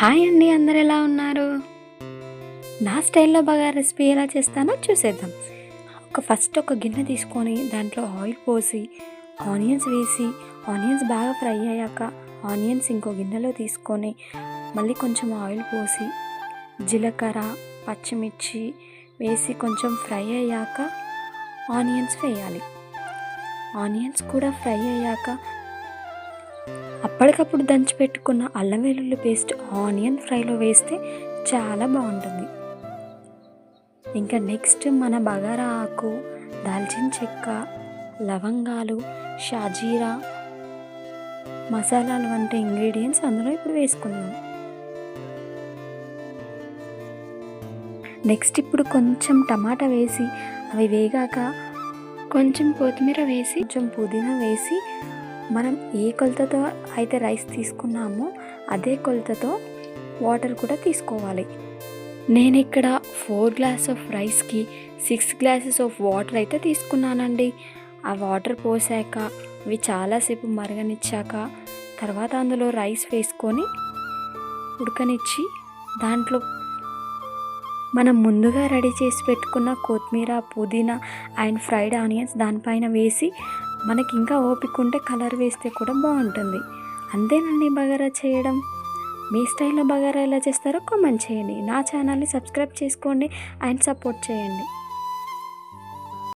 Hi అండి అందరు ఎలా ఉన్నారు? నా స్టైల్లో బాగా రెసిపీ ఎలా చేస్తానో చూసేద్దాం. ఒక ఫస్ట్ ఒక గిన్నె తీసుకొని దాంట్లో ఆయిల్ పోసి ఆనియన్స్ వేసి ఆనియన్స్ బాగా ఫ్రై అయ్యాక ఆనియన్స్ ఇంకో గిన్నెలో తీసుకొని మళ్ళీ కొంచెం ఆయిల్ పోసి జీలకర్ర పచ్చిమిర్చి వేసి కొంచెం ఫ్రై అయ్యాక ఆనియన్స్ వేయాలి. ఆనియన్స్ కూడా ఫ్రై అయ్యాక అప్పటికప్పుడు దంచి పెట్టుకున్న అల్లం వెల్లుల్లి పేస్ట్ ఆనియన్ ఫ్రైలో వేస్తే చాలా బాగుంటుంది. ఇంకా నెక్స్ట్ మన బగారా ఆకు దాల్చిన చెక్క లవంగాలు షాజీరా మసాలాలు వంటి ఇంగ్రీడియంట్స్ అందులో ఇప్పుడు వేసుకుందాం. నెక్స్ట్ ఇప్పుడు కొంచెం టమాటా వేసి అవి వేగాక కొంచెం కొత్తిమీర వేసి కొంచెం పుదీనా వేసి మనం ఏ కొలతతో అయితే రైస్ తీసుకున్నామో అదే కొలతతో వాటర్ కూడా తీసుకోవాలి. నేను ఇక్కడ ఫోర్ గ్లాస్ ఆఫ్ రైస్కి సిక్స్ గ్లాసెస్ ఆఫ్ వాటర్ అయితే తీసుకున్నానండి. ఆ వాటర్ పోసాక అవి చాలాసేపు మరగనిచ్చాక తర్వాత అందులో రైస్ వేసుకొని ఉడకనిచ్చి దాంట్లో మనం ముందుగా రెడీ చేసి పెట్టుకున్న కొత్తిమీర పుదీనా అండ్ ఫ్రైడ్ ఆనియన్స్ దానిపైన వేసి మనకి ఇంకా ఓపిక ఉంటే కలర్ వేస్తే కూడా బాగుంటుంది. అంతేనండి బగారా చేయడం. మీ స్టైల్లో బగారా ఎలా చేస్తారో కామెంట్ చేయండి. నా ఛానల్ని సబ్స్క్రైబ్ చేసుకోండి అండ్ సపోర్ట్ చేయండి.